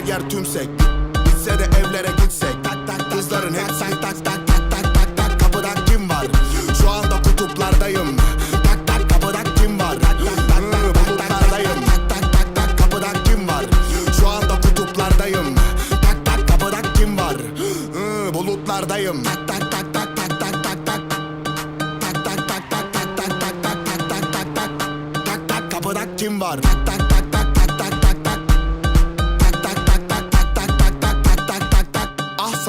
her yer tümsek Bitse de evlere gitsek Tak Kızların hep tak tak tak tak tak tak tak Kapıda kim var Şu anda kutuplardayım Tak tak kapıda kim var Bulutlardayım Tak tak tak tak kapıda kim var Şu anda kutuplardayım Tak tak kapıda kim var Bulutlardayım Tak tak tak tak tak tak tak tak Tak tak tak tak tak tak tak tak tak tak tak tak kim var tak tak